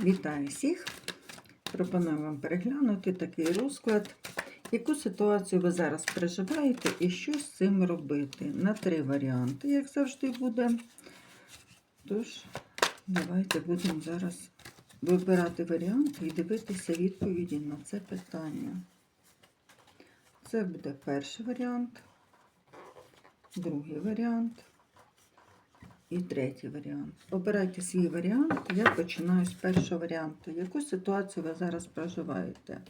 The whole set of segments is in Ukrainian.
Вітаю всіх! Пропоную вам переглянути такий розклад, яку ситуацію ви зараз переживаєте і що з цим робити. На три варіанти, як завжди буде. Тож, давайте будемо зараз вибирати варіанти і дивитися відповіді на це питання. Це буде перший варіант, другий варіант. І третій варіант. Обирайте свій варіант. Я починаю з першого варіанту. Яку ситуацію ви зараз проживаєте?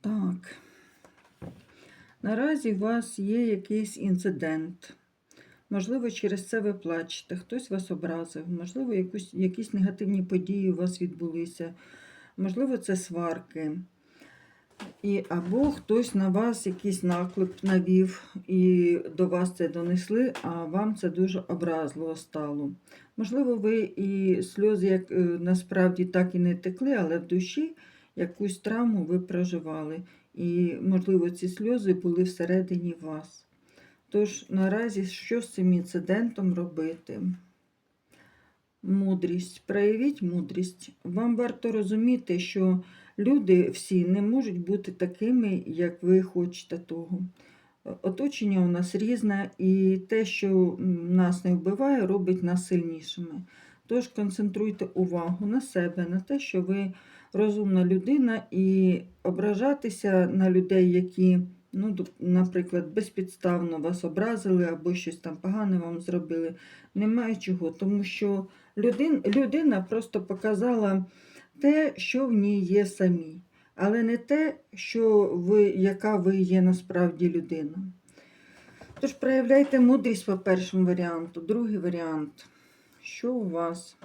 Так. Наразі у вас є якийсь інцидент. Можливо, через це ви плачете, хтось вас образив, можливо, якусь, якісь негативні події у вас відбулися, можливо, це сварки. І або хтось на вас якийсь наклеп навів, і до вас це донесли, а вам це дуже образливо стало. Можливо, ви і сльози як, е, насправді так і не текли, але в душі якусь травму ви проживали. І, можливо, ці сльози були всередині вас. Тож наразі що з цим інцидентом робити? Мудрість. Проявіть мудрість. Вам варто розуміти, що люди всі не можуть бути такими, як ви хочете того. Оточення у нас різне, і те, що нас не вбиває, робить нас сильнішими. Тож концентруйте увагу на себе, на те, що ви розумна людина, і ображатися на людей, які, ну, наприклад, безпідставно вас образили або щось там погане вам зробили, немає чого, тому що людин, людина просто показала те, що в ній є самі, але не те, що ви, яка ви є насправді людина. Тож проявляйте мудрість по першому варіанту. Другий варіант. Що у вас?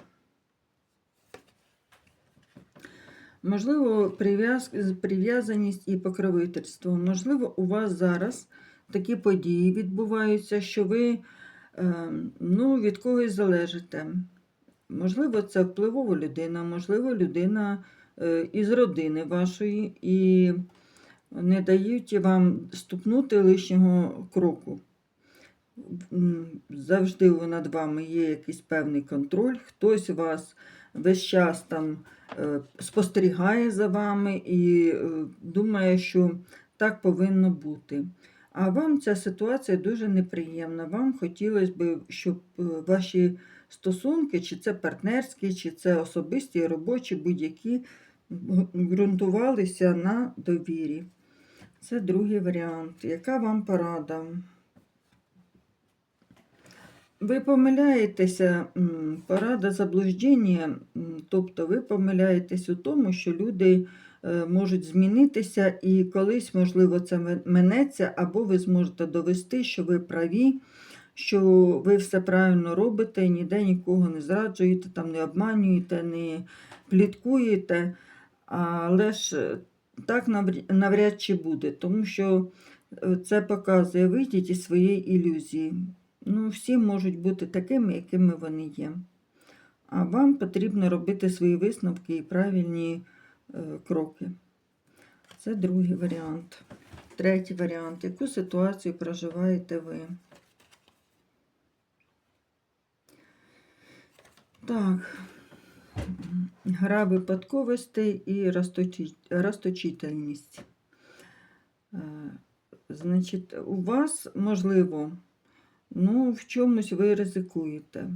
Можливо, прив'яз... прив'язаність і покровительство. Можливо, у вас зараз такі події відбуваються, що ви е, ну, від когось залежите. Можливо, це впливова людина, можливо, людина е, із родини вашої і не дають вам ступнути лишнього кроку. Завжди над вами є якийсь певний контроль, хтось вас весь час там е, спостерігає за вами і е, думає, що так повинно бути. А вам ця ситуація дуже неприємна. Вам хотілося б, щоб ваші стосунки, чи це партнерські, чи це особисті, робочі, будь-які, ґрунтувалися на довірі. Це другий варіант. Яка вам порада? Ви помиляєтеся, порада заблуждення, тобто ви помиляєтесь у тому, що люди е, можуть змінитися, і колись, можливо, це минеться, або ви зможете довести, що ви праві, що ви все правильно робите, ніде нікого не зраджуєте, там не обманюєте, не пліткуєте. Але ж е, так навряд чи буде, тому що е, це показує, вийдіть із своєї ілюзії. Ну, всі можуть бути такими, якими вони є. А вам потрібно робити свої висновки і правильні е, кроки. Це другий варіант. Третій варіант. Яку ситуацію проживаєте ви? Так. Гра випадковостей і розточительність. Е, Значить, у вас, можливо, ну, в чомусь ви ризикуєте.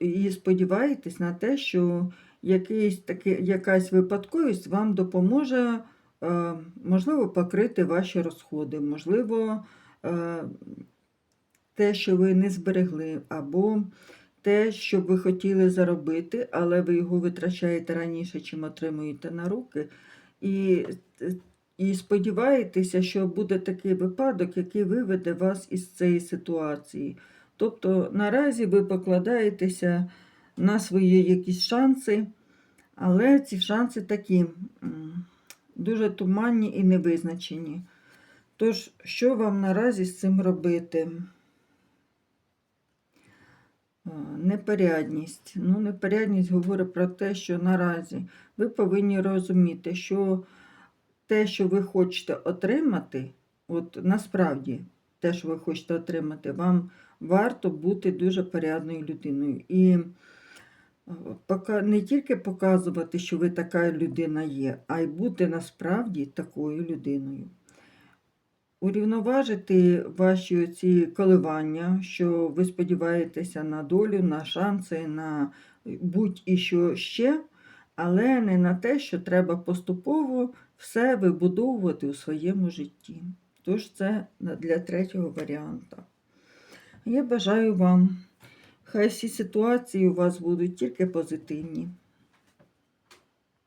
І сподіваєтесь на те, що якийсь таки, якась випадковість вам допоможе, е, можливо, покрити ваші розходи, можливо, е, те, що ви не зберегли, або те, що ви хотіли заробити, але ви його витрачаєте раніше, чим отримуєте на руки. І, і сподіваєтеся, що буде такий випадок, який виведе вас із цієї ситуації. Тобто наразі ви покладаєтеся на свої якісь шанси, але ці шанси такі дуже туманні і невизначені. Тож, що вам наразі з цим робити? Непорядність. Ну, непорядність говорить про те, що наразі ви повинні розуміти, що те, що ви хочете отримати, от насправді те, що ви хочете отримати, вам варто бути дуже порядною людиною. І не тільки показувати, що ви така людина є, а й бути насправді такою людиною. Урівноважити ваші ці коливання, що ви сподіваєтеся на долю, на шанси, на будь-і що ще, але не на те, що треба поступово все вибудовувати у своєму житті. Тож це для третього варіанта. Я бажаю вам, хай всі ситуації у вас будуть тільки позитивні.